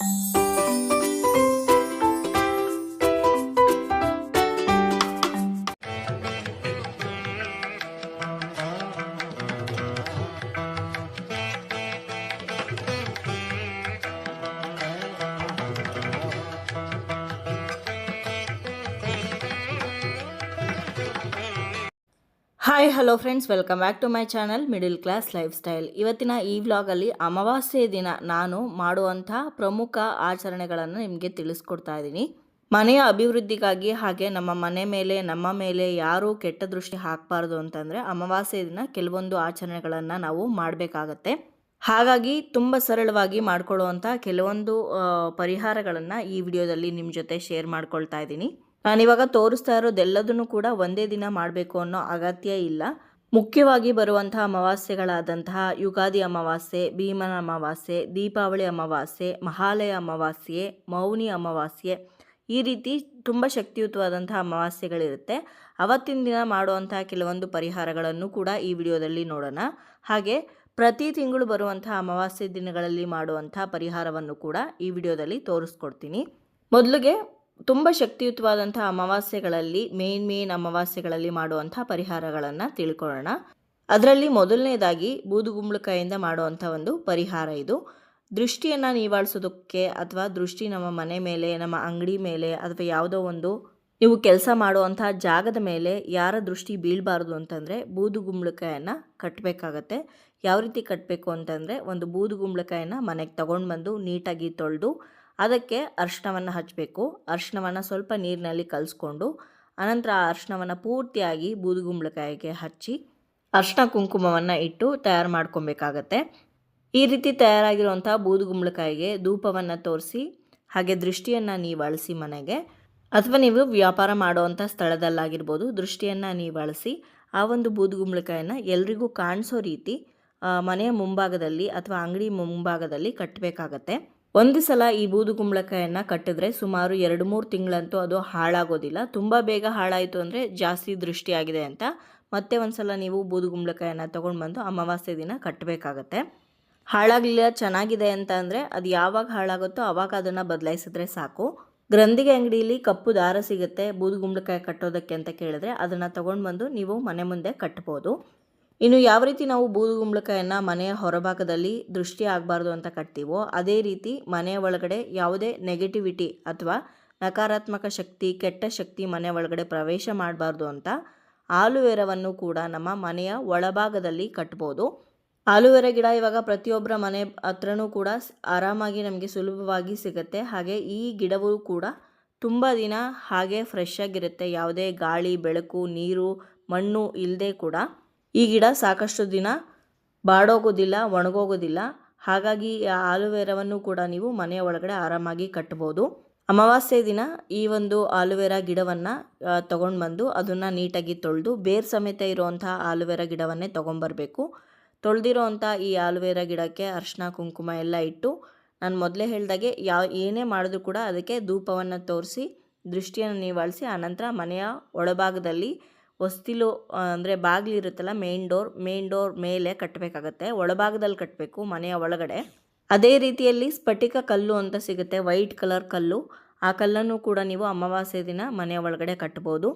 Thank you. Hi hello friends welcome back to my channel middle class lifestyle ಇವತ್ತಿನ ಈ ವ್ಲಾಗಲ್ಲಿ ಅಮಾವಾಸ್ಯೆ ದಿನ ನಾನು ಮಾಡುವಂಥ ಪ್ರಮುಖ ಆಚರಣೆಗಳನ್ನು ನಿಮಗೆ ತಿಳಿಸ್ಕೊಡ್ತಾ ಇದ್ದೀನಿ ಮನೆಯ ಅಭಿವೃದ್ಧಿಗಾಗಿ ಹಾಗೆ ನಮ್ಮ ಮನೆ ಮೇಲೆ, ನಮ್ಮ ಮೇಲೆ ಯಾರೂ ಕೆಟ್ಟ ದೃಷ್ಟಿ ಹಾಕಬಾರ್ದು ಅಂತಂದರೆ ಅಮಾವಾಸ್ಯೆ ದಿನ ಕೆಲವೊಂದು ಆಚರಣೆಗಳನ್ನು ನಾವು ಮಾಡಬೇಕಾಗತ್ತೆ. ಹಾಗಾಗಿ ತುಂಬ ಸರಳವಾಗಿ ಮಾಡಿಕೊಳ್ಳುವಂಥ ಕೆಲವೊಂದು ಪರಿಹಾರಗಳನ್ನು ಈ ವಿಡಿಯೋದಲ್ಲಿ ನಿಮ್ಮ ಜೊತೆ ಶೇರ್ ಮಾಡ್ಕೊಳ್ತಾ ಇದ್ದೀನಿ ನಾನಿವಾಗ ತೋರಿಸ್ತಾ ಇರೋದೆಲ್ಲದನ್ನು ಕೂಡ ಒಂದೇ ದಿನ ಮಾಡಬೇಕು ಅನ್ನೋ ಅಗತ್ಯ ಇಲ್ಲ. ಮುಖ್ಯವಾಗಿ ಬರುವಂತಹ ಅಮಾವಾಸ್ಯೆಗಳಾದಂತಹ ಯುಗಾದಿ ಅಮಾವಾಸ್ಯೆ, ಭೀಮನ ಅಮಾವಾಸ್ಯೆ, ದೀಪಾವಳಿ ಅಮಾವಾಸ್ಯೆ, ಮಹಾಲಯ ಅಮಾವಾಸ್ಯೆ, ಮೌನಿ ಅಮಾವಾಸ್ಯೆ ಈ ರೀತಿ ತುಂಬ ಶಕ್ತಿಯುತವಾದಂತಹ ಅಮಾವಾಸ್ಯೆಗಳಿರುತ್ತೆ. ಅವತ್ತಿನ ದಿನ ಮಾಡುವಂತಹ ಕೆಲವೊಂದು ಪರಿಹಾರಗಳನ್ನು ಕೂಡ ಈ ವಿಡಿಯೋದಲ್ಲಿ ನೋಡೋಣ. ಹಾಗೆ ಪ್ರತಿ ತಿಂಗಳು ಬರುವಂತಹ ಅಮಾವಾಸ್ಯೆ ದಿನಗಳಲ್ಲಿ ಮಾಡುವಂತಹ ಪರಿಹಾರವನ್ನು ಕೂಡ ಈ ವಿಡಿಯೋದಲ್ಲಿ ತೋರಿಸ್ಕೊಡ್ತೀನಿ. ಮೊದಲಿಗೆ ತುಂಬ ಶಕ್ತಿಯುತವಾದಂಥ ಅಮಾವಾಸ್ಯೆಗಳಲ್ಲಿ, ಮೇನ್ ಮೇನ್ ಅಮಾವಾಸ್ಯೆಗಳಲ್ಲಿ ಮಾಡುವಂಥ ಪರಿಹಾರಗಳನ್ನು ತಿಳ್ಕೊಳ್ಳೋಣ. ಅದರಲ್ಲಿ ಮೊದಲನೇದಾಗಿ ಬೂದುಗುಂಬಳಕಾಯಿಂದ ಮಾಡುವಂಥ ಒಂದು ಪರಿಹಾರ ಇದು. ದೃಷ್ಟಿಯನ್ನು ನಿವಾಳಿಸೋದಕ್ಕೆ ಅಥವಾ ದೃಷ್ಟಿ ನಮ್ಮ ಮನೆ ಮೇಲೆ, ನಮ್ಮ ಅಂಗಡಿ ಮೇಲೆ ಅಥವಾ ಯಾವುದೋ ಒಂದು ನೀವು ಕೆಲಸ ಮಾಡುವಂಥ ಜಾಗದ ಮೇಲೆ ಯಾರ ದೃಷ್ಟಿ ಬೀಳಬಾರ್ದು ಅಂತಂದರೆ ಬೂದುಗುಂಬಳಕಾಯನ್ನು ಕಟ್ಟಬೇಕಾಗತ್ತೆ ಯಾವ ರೀತಿ ಕಟ್ಟಬೇಕು ಅಂತಂದರೆ ಒಂದು ಬೂದುಗುಂಬಳಕಾಯನ್ನು ಮನೆಗೆ ತಗೊಂಡು ಬಂದು ನೀಟಾಗಿ ತೊಳೆದು ಅದಕ್ಕೆ ಅರ್ಶಿಣವನ್ನು ಹಚ್ಚಬೇಕು ಅರ್ಶಿಣವನ್ನು ಸ್ವಲ್ಪ ನೀರಿನಲ್ಲಿ ಕಲಿಸ್ಕೊಂಡು ಅನಂತರ ಆ ಅರ್ಶಿಣವನ್ನು ಪೂರ್ತಿಯಾಗಿ ಬೂದುಗುಂಬಳಕಾಯಿಗೆ ಹಚ್ಚಿ ಅರ್ಶಿಣ ಕುಂಕುಮವನ್ನು ಇಟ್ಟು ತಯಾರು ಮಾಡ್ಕೊಬೇಕಾಗತ್ತೆ. ಈ ರೀತಿ ತಯಾರಾಗಿರುವಂಥ ಬೂದುಗುಂಬಳಕಾಯಿಗೆ ಧೂಪವನ್ನು ತೋರಿಸಿ, ಹಾಗೆ ದೃಷ್ಟಿಯನ್ನು ನೀವು ಅಳಿಸಿ ಮನೆಗೆ, ಅಥವಾ ನೀವು ವ್ಯಾಪಾರ ಮಾಡುವಂಥ ಸ್ಥಳದಲ್ಲಾಗಿರ್ಬೋದು, ದೃಷ್ಟಿಯನ್ನು ನೀವು ಅಳಿಸಿ ಆ ಒಂದು ಬೂದುಗುಂಬಳಕಾಯನ್ನು ಎಲ್ರಿಗೂ ಕಾಣಿಸೋ ರೀತಿ ಮನೆಯ ಮುಂಭಾಗದಲ್ಲಿ ಅಥವಾ ಅಂಗಡಿ ಮುಂಭಾಗದಲ್ಲಿ ಕಟ್ಟಬೇಕಾಗತ್ತೆ ಒಂದು ಸಲ ಈ ಬೂದು ಕುಂಬಳಕಾಯನ್ನು ಕಟ್ಟಿದ್ರೆ ಸುಮಾರು ಎರಡು ಮೂರು ತಿಂಗಳಂತೂ ಅದು ಹಾಳಾಗೋದಿಲ್ಲ. ತುಂಬ ಬೇಗ ಹಾಳಾಯಿತು ಅಂದರೆ ಜಾಸ್ತಿ ದೃಷ್ಟಿಯಾಗಿದೆ ಅಂತ. ಮತ್ತೆ ಒಂದು ಸಲ ನೀವು ಬೂದು ಕುಂಬಳಕಾಯನ್ನು ತೊಗೊಂಡು ಬಂದು ಅಮಾವಾಸ್ಯೆ ದಿನ ಕಟ್ಟಬೇಕಾಗತ್ತೆ ಹಾಳಾಗಲಿಲ್ಲ, ಚೆನ್ನಾಗಿದೆ ಅಂತ ಅಂದರೆ ಅದು ಯಾವಾಗ ಹಾಳಾಗುತ್ತೋ ಆವಾಗ ಅದನ್ನು ಬದಲಾಯಿಸಿದ್ರೆ ಸಾಕು. ಗ್ರಂಥಿಗೆ ಅಂಗಡಿಯಲ್ಲಿ ಕಪ್ಪು ದಾರ ಸಿಗುತ್ತೆ ಬೂದು ಕುಂಬಳಕಾಯಿ ಕಟ್ಟೋದಕ್ಕೆ ಅಂತ ಕೇಳಿದ್ರೆ ಅದನ್ನು ತೊಗೊಂಡು ಬಂದು ನೀವು ಮನೆ ಮುಂದೆ ಕಟ್ಬೋದು. ಇನ್ನು ಯಾವ ರೀತಿ ನಾವು ಬೂದುಗುಂಬಳಕಾಯನ್ನು ಮನೆಯ ಹೊರಭಾಗದಲ್ಲಿ ದೃಷ್ಟಿ ಆಗಬಾರ್ದು ಅಂತ ಕಟ್ತೀವೋ, ಅದೇ ರೀತಿ ಮನೆಯ ಒಳಗಡೆ ಯಾವುದೇ ನೆಗೆಟಿವಿಟಿ ಅಥವಾ ನಕಾರಾತ್ಮಕ ಶಕ್ತಿ, ಕೆಟ್ಟ ಶಕ್ತಿ ಮನೆಯ ಒಳಗಡೆ ಪ್ರವೇಶ ಮಾಡಬಾರ್ದು ಅಂತ ಆಲುವೆರವನ್ನು ಕೂಡ ನಮ್ಮ ಮನೆಯ ಒಳಭಾಗದಲ್ಲಿ ಕಟ್ಬೋದು. ಆಲುವೆರ ಗಿಡ ಇವಾಗ ಪ್ರತಿಯೊಬ್ಬರ ಮನೆ ಹತ್ರನೂ ಕೂಡ ಆರಾಮಾಗಿ ನಮಗೆ ಸುಲಭವಾಗಿ ಸಿಗುತ್ತೆ. ಹಾಗೆ ಈ ಗಿಡವು ಕೂಡ ತುಂಬ ದಿನ ಹಾಗೆ ಫ್ರೆಶ್ ಆಗಿರುತ್ತೆ. ಯಾವುದೇ ಗಾಳಿ, ಬೆಳಕು, ನೀರು, ಮಣ್ಣು ಇಲ್ಲದೆ ಕೂಡ. ಈ ಗಿಡ ಸಾಕಷ್ಟು ದಿನ ಬಾಡೋಗೋದಿಲ್ಲ, ಒಣಗೋಗೋದಿಲ್ಲ. ಹಾಗಾಗಿ ಆಲುವೆರವನ್ನು ಕೂಡ ನೀವು ಮನೆಯ ಒಳಗಡೆ ಆರಾಮಾಗಿ ಕಟ್ಬೋದು. ಅಮಾವಾಸ್ಯೆ ದಿನ ಈ ಒಂದು ಆಲುವೆರಾ ಗಿಡವನ್ನು ತೊಗೊಂಡು ಬಂದು ಅದನ್ನು ನೀಟಾಗಿ ತೊಳೆದು ಬೇರ್ ಸಮೇತ ಇರುವಂಥ ಆಲುವೆರಾ ಗಿಡವನ್ನೇ ತೊಗೊಂಬರಬೇಕು ತೊಳೆದಿರೋ ಅಂಥ ಈ ಆಲುವೆರಾ ಗಿಡಕ್ಕೆ ಅರ್ಶಿನ ಕುಂಕುಮ ಎಲ್ಲ ಇಟ್ಟು ನಾನು ಮೊದಲೇ ಹೇಳಿದಾಗೆ ಯಾವ ಏನೇ ಮಾಡಿದ್ರು ಕೂಡ ಅದಕ್ಕೆ ಧೂಪವನ್ನು ತೋರಿಸಿ, ದೃಷ್ಟಿಯನ್ನು ನಿವಾಳಿಸಿ, ಆನಂತರ ಮನೆಯ ಒಳಭಾಗದಲ್ಲಿ ಹೊಸ್ತಿಲು ಅಂದರೆ ಬಾಗಿಲು ಇರುತ್ತಲ್ಲ ಮೇನ್ ಡೋರ್ ಮೇನ್ ಡೋರ್ ಮೇಲೆ ಕಟ್ಟಬೇಕಾಗತ್ತೆ ಒಳಭಾಗದಲ್ಲಿ ಕಟ್ಟಬೇಕು ಮನೆಯ ಒಳಗಡೆ. ಅದೇ ರೀತಿಯಲ್ಲಿ ಸ್ಫಟಿಕ ಕಲ್ಲು ಅಂತ ಸಿಗುತ್ತೆ, ವೈಟ್ ಕಲರ್ ಕಲ್ಲು. ಆ ಕಲ್ಲನ್ನು ಕೂಡ ನೀವು ಅಮಾವಾಸ್ಯೆ ದಿನ ಮನೆಯ ಒಳಗಡೆ ಕಟ್ಬೋದು.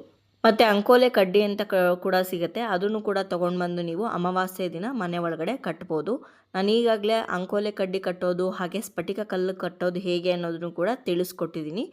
ಮತ್ತು ಅಂಕೋಲೆ ಕಡ್ಡಿ ಅಂತ ಕೂಡ ಸಿಗುತ್ತೆ. ಅದನ್ನು ಕೂಡ ತೊಗೊಂಡು ಬಂದು ನೀವು ಅಮಾವಾಸ್ಯೆ ದಿನ ಮನೆ ಒಳಗಡೆ ಕಟ್ಬೋದು. ನಾನು ಈಗಾಗಲೇ ಅಂಕೋಲೆ ಕಡ್ಡಿ ಕಟ್ಟೋದು, ಹಾಗೆ ಸ್ಫಟಿಕ ಕಲ್ಲು ಕಟ್ಟೋದು ಹೇಗೆ ಅನ್ನೋದನ್ನು ಕೂಡ ತಿಳಿಸ್ಕೊಟ್ಟಿದ್ದೀನಿ.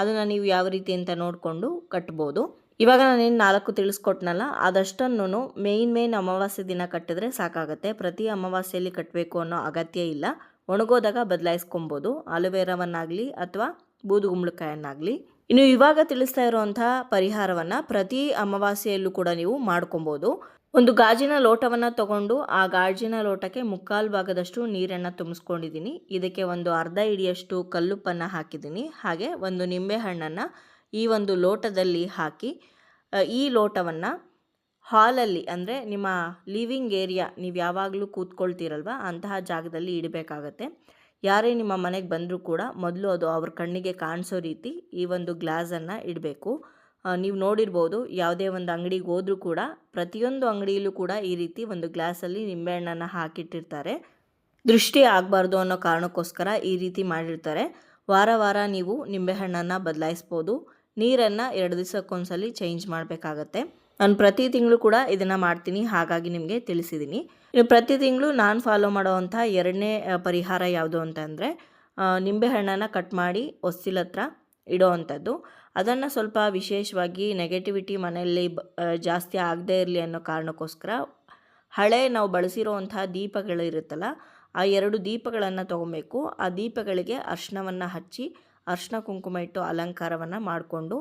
ಅದನ್ನು ನೀವು ಯಾವ ರೀತಿ ಅಂತ ನೋಡಿಕೊಂಡು ಕಟ್ಬೋದು. ಇವಾಗ ನಾನೇನು ನಾಲ್ಕು ತಿಳಿಸ್ಕೊಟ್ನಲ್ಲ ಅದಷ್ಟನ್ನು ಮೇಯ್ನ್ ಮೇಯ್ನ್ ಅಮಾವಾಸ್ಯೆ ದಿನ ಕಟ್ಟಿದ್ರೆ ಸಾಕಾಗುತ್ತೆ. ಪ್ರತಿ ಅಮಾವಾಸ್ಯೆಯಲ್ಲಿ ಕಟ್ಟಬೇಕು ಅನ್ನೋ ಅಗತ್ಯ ಇಲ್ಲ. ಒಣಗೋದಾಗ ಬದಲಾಯಿಸ್ಕೊಬೋದು. ಅಲೋವೆರಾವನ್ನಾಗಲಿ ಅಥವಾ ಬೂದುಗುಂಬಳಕಾಯನ್ನಾಗಲಿ. ಇನ್ನು ಇವಾಗ ತಿಳಿಸ್ತಾ ಇರುವಂತಹ ಪರಿಹಾರವನ್ನು ಪ್ರತಿ ಅಮಾವಾಸ್ಯೆಯಲ್ಲೂ ಕೂಡ ನೀವು ಮಾಡ್ಕೊಬೋದು. ಒಂದು ಗಾಜಿನ ಲೋಟವನ್ನು ತಗೊಂಡು ಆ ಗಾಜಿನ ಲೋಟಕ್ಕೆ ಮುಕ್ಕಾಲು ಭಾಗದಷ್ಟು ನೀರನ್ನು ತುಂಬಿಸ್ಕೊಂಡಿದ್ದೀನಿ. ಇದಕ್ಕೆ ಒಂದು ಅರ್ಧ ಇಡಿಯಷ್ಟು ಕಲ್ಲುಪ್ಪನ್ನು ಹಾಕಿದ್ದೀನಿ. ಹಾಗೆ ಒಂದು ನಿಂಬೆ ಹಣ್ಣನ್ನು ಈ ಒಂದು ಲೋಟದಲ್ಲಿ ಹಾಕಿ ಈ ಲೋಟವನ್ನು ಹಾಲಲ್ಲಿ ಅಂದರೆ ನಿಮ್ಮ ಲಿವಿಂಗ್ ಏರಿಯಾ ನೀವು ಯಾವಾಗಲೂ ಕೂತ್ಕೊಳ್ತೀರಲ್ವ? ಅಂತಹ ಜಾಗದಲ್ಲಿ ಇಡಬೇಕಾಗತ್ತೆ. ಯಾರೇ ನಿಮ್ಮ ಮನೆಗೆ ಬಂದರೂ ಕೂಡ ಮೊದಲು ಅದು ಅವ್ರ ಕಣ್ಣಿಗೆ ಕಾಣಿಸೋ ರೀತಿ ಈ ಒಂದು ಗ್ಲಾಸನ್ನು ಇಡಬೇಕು. ನೀವು ನೋಡಿರ್ಬೋದು ಯಾವುದೇ ಒಂದು ಅಂಗಡಿಗೆ ಹೋದರೂ ಕೂಡ ಪ್ರತಿಯೊಂದು ಅಂಗಡಿಯಲ್ಲೂ ಕೂಡ ಈ ರೀತಿ ಒಂದು ಗ್ಲಾಸಲ್ಲಿ ನಿಂಬೆಹಣ್ಣನ್ನು ಹಾಕಿಟ್ಟಿರ್ತಾರೆ. ದೃಷ್ಟಿ ಆಗಬಾರ್ದು ಅನ್ನೋ ಕಾರಣಕ್ಕೋಸ್ಕರ ಈ ರೀತಿ ಮಾಡಿರ್ತಾರೆ. ವಾರ ವಾರ ನೀವು ನಿಂಬೆಹಣ್ಣನ್ನು ಬದಲಾಯಿಸ್ಬೋದು. ನೀರನ್ನು ಎರಡು ದಿವಸಕ್ಕೊಂದ್ಸಲಿ ಚೇಂಜ್ ಮಾಡಬೇಕಾಗತ್ತೆ. ನಾನು ಪ್ರತಿ ತಿಂಗಳು ಕೂಡ ಇದನ್ನು ಮಾಡ್ತೀನಿ, ಹಾಗಾಗಿ ನಿಮಗೆ ತಿಳಿಸಿದ್ದೀನಿ ಇನ್ನು ಪ್ರತಿ ತಿಂಗಳು ನಾನು ಫಾಲೋ ಮಾಡೋವಂಥ ಎರಡನೇ ಪರಿಹಾರ ಯಾವುದು ಅಂತಂದರೆ ನಿಂಬೆಹಣ್ಣನ್ನು ಕಟ್ ಮಾಡಿ ಒಸ್ಸಿಲ ಹತ್ರ ಇಡೋ ಅಂಥದ್ದು. ಅದನ್ನು ಸ್ವಲ್ಪ ವಿಶೇಷವಾಗಿ ನೆಗೆಟಿವಿಟಿ ಮನೆಯಲ್ಲಿ ಜಾಸ್ತಿ ಆಗದೇ ಇರಲಿ ಅನ್ನೋ ಕಾರಣಕ್ಕೋಸ್ಕರ ಹಳೆ ನಾವು ಬಳಸಿರೋವಂಥ ದೀಪಗಳಿರುತ್ತಲ್ಲ ಆ ಎರಡು ದೀಪಗಳನ್ನು ತೊಗೊಬೇಕು. ಆ ದೀಪಗಳಿಗೆ ಅರ್ಶಿನವನ್ನು ಹಚ್ಚಿ ಅರ್ಶಿನ ಕುಂಕುಮ ಇಟ್ಟು ಅಲಂಕಾರವನ್ನು ಮಾಡಿಕೊಂಡು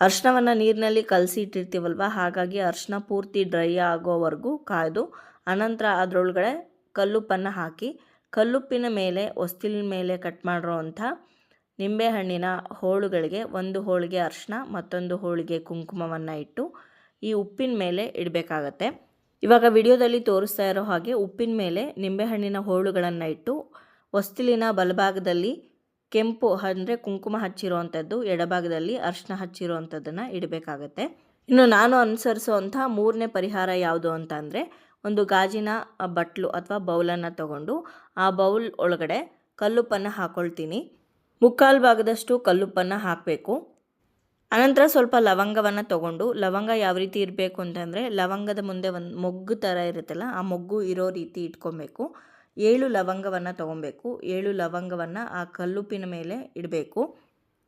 ಅರ್ಶಿನವನ್ನು ನೀರಿನಲ್ಲಿ ಕಲಸಿ ಇಟ್ಟಿರ್ತೀವಲ್ವ? ಹಾಗಾಗಿ ಅರ್ಶಿನ ಪೂರ್ತಿ ಡ್ರೈ ಆಗೋವರೆಗೂ ಕಾಯ್ದು ಅನಂತರ ಅದರೊಳಗಡೆ ಕಲ್ಲುಪ್ಪನ್ನು ಹಾಕಿ ಕಲ್ಲುಪ್ಪಿನ ಮೇಲೆ ಹೊಸ್ತಿಲಿನ ಮೇಲೆ ಕಟ್ ಮಾಡಿರೋವಂಥ ನಿಂಬೆಹಣ್ಣಿನ ಹೋಳುಗಳಿಗೆ ಒಂದು ಹೋಳಿಗೆ ಅರ್ಶಿನ, ಮತ್ತೊಂದು ಹೋಳಿಗೆ ಕುಂಕುಮವನ್ನು ಇಟ್ಟು ಈ ಉಪ್ಪಿನ ಮೇಲೆ ಇಡಬೇಕಾಗತ್ತೆ. ಇವಾಗ ವಿಡಿಯೋದಲ್ಲಿ ತೋರಿಸ್ತಾ ಇರೋ ಹಾಗೆ ಉಪ್ಪಿನ ಮೇಲೆ ನಿಂಬೆಹಣ್ಣಿನ ಹೋಳುಗಳನ್ನು ಇಟ್ಟು ಹೊಸ್ತಿಲಿನ ಬಲಭಾಗದಲ್ಲಿ ಕೆಂಪು ಅಂದರೆ ಕುಂಕುಮ ಹಚ್ಚಿರುವಂಥದ್ದು, ಎಡಭಾಗದಲ್ಲಿ ಅರ್ಶಿನ ಹಚ್ಚಿರುವಂಥದ್ದನ್ನು ಇಡಬೇಕಾಗತ್ತೆ. ಇನ್ನು ನಾನು ಅನುಸರಿಸುವಂಥ ಮೂರನೇ ಪರಿಹಾರ ಯಾವುದು ಅಂತ ಒಂದು ಗಾಜಿನ ಬಟ್ಲು ಅಥವಾ ಬೌಲನ್ನು ತಗೊಂಡು ಆ ಬೌಲ್ ಒಳಗಡೆ ಕಲ್ಲುಪ್ಪನ್ನು ಹಾಕ್ಕೊಳ್ತೀನಿ ಮುಕ್ಕಾಲು ಭಾಗದಷ್ಟು ಕಲ್ಲುಪ್ಪನ್ನು ಹಾಕಬೇಕು. ಅನಂತರ ಸ್ವಲ್ಪ ಲವಂಗವನ್ನು ತಗೊಂಡು, ಲವಂಗ ಯಾವ ರೀತಿ ಇರಬೇಕು ಅಂತಂದರೆ ಲವಂಗದ ಮುಂದೆ ಒಂದು ಮೊಗ್ಗು ಥರ ಇರುತ್ತಲ್ಲ, ಆ ಮೊಗ್ಗು ಇರೋ ರೀತಿ ಇಟ್ಕೊಬೇಕು. ಏಳು ಲವಂಗವನ್ನು ತೊಗೊಬೇಕು. ಏಳು ಲವಂಗವನ್ನು ಆ ಕಲ್ಲುಪ್ಪಿನ ಮೇಲೆ ಇಡಬೇಕು.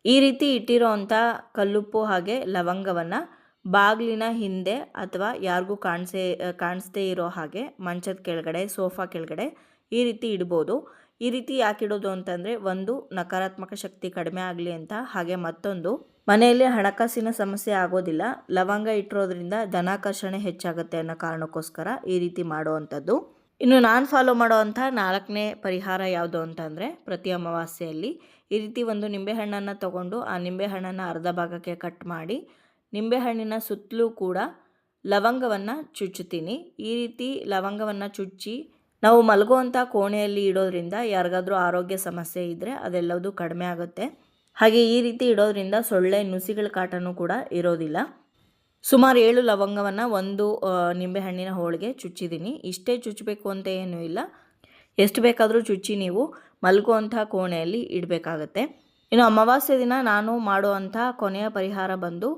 ಈ ರೀತಿ ಇಟ್ಟಿರೋ ಅಂಥ ಕಲ್ಲುಪ್ಪು ಹಾಗೆ ಲವಂಗವನ್ನು ಬಾಗಿಲಿನ ಹಿಂದೆ ಅಥವಾ ಯಾರಿಗೂ ಕಾಣಿಸೇ, ಕಾಣಿಸ್ದೇ ಇರೋ ಹಾಗೆ ಮಂಚದ ಕೆಳಗಡೆ, ಸೋಫಾ ಕೆಳಗಡೆ ಈ ರೀತಿ ಇಡ್ಬೋದು. ಈ ರೀತಿ ಯಾಕೆ ಇಡೋದು ಅಂತಂದರೆ ಒಂದು ನಕಾರಾತ್ಮಕ ಶಕ್ತಿ ಕಡಿಮೆ ಆಗಲಿ ಅಂತ. ಹಾಗೆ ಮತ್ತೊಂದು, ಮನೆಯಲ್ಲಿ ಹಣಕಾಸಿನ ಸಮಸ್ಯೆ ಆಗೋದಿಲ್ಲ. ಲವಂಗ ಇಟ್ಟಿರೋದ್ರಿಂದ ಧನಾಕರ್ಷಣೆ ಹೆಚ್ಚಾಗುತ್ತೆ ಅನ್ನೋ ಕಾರಣಕ್ಕೋಸ್ಕರ ಈ ರೀತಿ ಮಾಡುವಂಥದ್ದು ಇನ್ನು ನಾನು ಫಾಲೋ ಮಾಡೋವಂಥ ನಾಲ್ಕನೇ ಪರಿಹಾರ ಯಾವುದು ಅಂತಂದರೆ ಪ್ರತಿ ಅಮಾವಾಸ್ಯೆಯಲ್ಲಿ ಈ ರೀತಿ ಒಂದು ನಿಂಬೆಹಣ್ಣನ್ನು ತಗೊಂಡು ಆ ನಿಂಬೆಹಣ್ಣನ್ನು ಅರ್ಧ ಭಾಗಕ್ಕೆ ಕಟ್ ಮಾಡಿ ನಿಂಬೆಹಣ್ಣಿನ ಸುತ್ತಲೂ ಕೂಡ ಲವಂಗವನ್ನು ಚುಚ್ಚುತ್ತೀನಿ. ಈ ರೀತಿ ಲವಂಗವನ್ನು ಚುಚ್ಚಿ ನಾವು ಮಲಗುವಂಥ ಕೋಣೆಯಲ್ಲಿ ಇಡೋದ್ರಿಂದ ಯಾರಿಗಾದರೂ ಆರೋಗ್ಯ ಸಮಸ್ಯೆ ಇದ್ದರೆ ಅದೆಲ್ಲವೂ ಕಡಿಮೆ ಆಗುತ್ತೆ. ಹಾಗೆ ಈ ರೀತಿ ಇಡೋದ್ರಿಂದ ಸೊಳ್ಳೆ, ನುಸಿಗಳ ಕಾಟನೂ ಕೂಡ ಇರೋದಿಲ್ಲ. ಸುಮಾರು ಏಳು ಲವಂಗವನ್ನು ಒಂದು ನಿಂಬೆಹಣ್ಣಿನ ಹೋಳಿಗೆ ಚುಚ್ಚಿದ್ದೀನಿ. ಇಷ್ಟೇ ಚುಚ್ಚಬೇಕು ಅಂತ ಏನೂ ಇಲ್ಲ. ಎಷ್ಟು ಬೇಕಾದರೂ ಚುಚ್ಚಿ ನೀವು ಮಲಗುವಂಥ ಕೋಣೆಯಲ್ಲಿ ಇಡಬೇಕಾಗತ್ತೆ. ಇನ್ನು ಅಮಾವಾಸ್ಯೆ ದಿನ ನಾನು ಮಾಡುವಂಥ ಕೊನೆಯ ಪರಿಹಾರ ಬಂದು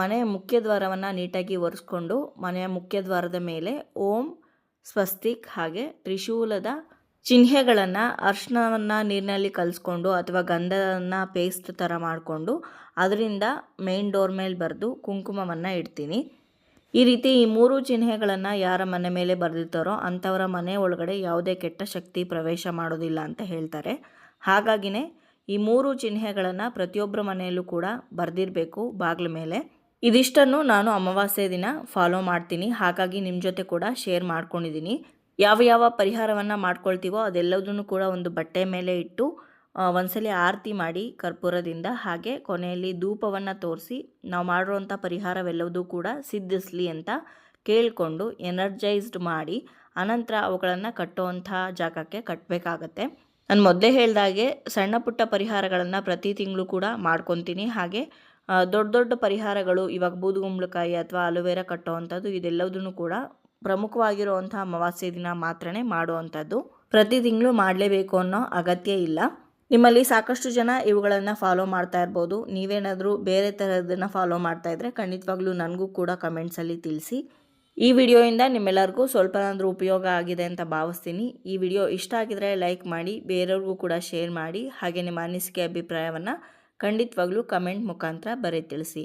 ಮನೆ ಮುಖ್ಯ ದ್ವಾರವನ್ನು ನೀಟಾಗಿ ಒರೆಸ್ಕೊಂಡು ಮನೆಯ ಮುಖ್ಯ ದ್ವಾರದ ಮೇಲೆ ಓಂ ಸ್ವಸ್ತಿಕ್ ಹಾಗೆ ತ್ರಿಶೂಲದ ಚಿಹ್ನೆಗಳನ್ನು, ಅರ್ಶಿನವನ್ನು ನೀರಿನಲ್ಲಿ ಕಲಿಸ್ಕೊಂಡು ಅಥವಾ ಗಂಧವನ್ನು ಪೇಸ್ಟ್ ಥರ ಮಾಡಿಕೊಂಡು ಅದರಿಂದ ಮೇನ್ ಡೋರ್ ಮೇಲೆ ಬರೆದು ಕುಂಕುಮವನ್ನು ಇಡ್ತೀನಿ. ಈ ರೀತಿ ಈ ಮೂರು ಚಿಹ್ನೆಗಳನ್ನು ಯಾರ ಮನೆ ಮೇಲೆ ಬರೆದಿರ್ತಾರೋ ಅಂಥವರ ಮನೆ ಒಳಗಡೆ ಯಾವುದೇ ಕೆಟ್ಟ ಶಕ್ತಿ ಪ್ರವೇಶ ಮಾಡೋದಿಲ್ಲ ಅಂತ ಹೇಳ್ತಾರೆ. ಹಾಗಾಗಿನೇ ಈ ಮೂರು ಚಿಹ್ನೆಗಳನ್ನು ಪ್ರತಿಯೊಬ್ಬರ ಮನೆಯಲ್ಲೂ ಕೂಡ ಬರೆದಿರಬೇಕು ಬಾಗಿಲ ಮೇಲೆ. ಇದಿಷ್ಟನ್ನು ನಾನು ಅಮಾವಾಸ್ಯೆ ದಿನ ಫಾಲೋ ಮಾಡ್ತೀನಿ. ಹಾಗಾಗಿ ನಿಮ್ಮ ಜೊತೆ ಕೂಡ ಶೇರ್ ಮಾಡ್ಕೊಂಡಿದ್ದೀನಿ ಯಾವ ಯಾವ ಪರಿಹಾರವನ್ನು ಮಾಡ್ಕೊಳ್ತೀವೋ ಅದೆಲ್ಲದನ್ನು ಕೂಡ ಒಂದು ಬಟ್ಟೆ ಮೇಲೆ ಇಟ್ಟು ಒಂದ್ಸಲಿ ಆರತಿ ಮಾಡಿ ಕರ್ಪೂರದಿಂದ ಹಾಗೆ ಕೊನೆಯಲ್ಲಿ ಧೂಪವನ್ನು ತೋರಿಸಿ, ನಾವು ಮಾಡಿರೋಂಥ ಪರಿಹಾರವೆಲ್ಲವೂ ಕೂಡ ಸಿದ್ಧಿಸಲಿ ಅಂತ ಕೇಳಿಕೊಂಡು ಎನರ್ಜೈಸ್ಡ್ ಮಾಡಿ ಅನಂತರ ಅವುಗಳನ್ನು ಕಟ್ಟುವಂಥ ಜಾಗಕ್ಕೆ ಕಟ್ಟಬೇಕಾಗತ್ತೆ ನಾನು ಮೊದಲೇ ಹೇಳಿದಾಗೆ ಸಣ್ಣ ಪುಟ್ಟ ಪರಿಹಾರಗಳನ್ನು ಪ್ರತಿ ತಿಂಗಳು ಕೂಡ ಮಾಡ್ಕೊತೀನಿ. ಹಾಗೆ ದೊಡ್ಡ ದೊಡ್ಡ ಪರಿಹಾರಗಳು ಇವಾಗ ಬೂದುಗುಂಬಳಕಾಯಿ ಅಥವಾ ಅಲೋವೆರಾ ಕಟ್ಟುವಂಥದ್ದು ಇದೆಲ್ಲದನ್ನು ಕೂಡ ಪ್ರಮುಖವಾಗಿರುವಂಥ ಅಮಾವಾಸ್ಯೆ ದಿನ ಮಾತ್ರನೇ ಮಾಡುವಂಥದ್ದು. ಪ್ರತಿ ತಿಂಗಳು ಮಾಡಲೇಬೇಕು ಅನ್ನೋ ಅಗತ್ಯ ಇಲ್ಲ. ನಿಮ್ಮಲ್ಲಿ ಸಾಕಷ್ಟು ಜನ ಇವುಗಳನ್ನು ಫಾಲೋ ಮಾಡ್ತಾ ಇರ್ಬೋದು. ನೀವೇನಾದರೂ ಬೇರೆ ಥರದನ್ನು ಫಾಲೋ ಮಾಡ್ತಾ ಇದ್ದರೆ ಖಂಡಿತವಾಗ್ಲೂ ನನಗೂ ಕೂಡ ಕಮೆಂಟ್ಸಲ್ಲಿ ತಿಳಿಸಿ. ಈ ವಿಡಿಯೋಯಿಂದ ನಿಮ್ಮೆಲ್ಲರಿಗೂ ಸ್ವಲ್ಪನಾದರೂ ಉಪಯೋಗ ಆಗಿದೆ ಅಂತ ಭಾವಿಸ್ತೀನಿ. ಈ ವಿಡಿಯೋ ಇಷ್ಟ ಆಗಿದ್ರೆ ಲೈಕ್ ಮಾಡಿ, ಬೇರೆಯವ್ರಿಗೂ ಕೂಡ ಶೇರ್ ಮಾಡಿ, ಹಾಗೆ ನಿಮ್ಮ ಅನಿಸಿಕೆ ಅಭಿಪ್ರಾಯವನ್ನು ಖಂಡಿತವಾಗ್ಲೂ ಕಮೆಂಟ್ ಮುಖಾಂತರ ಬರೀ ತಿಳಿಸಿ.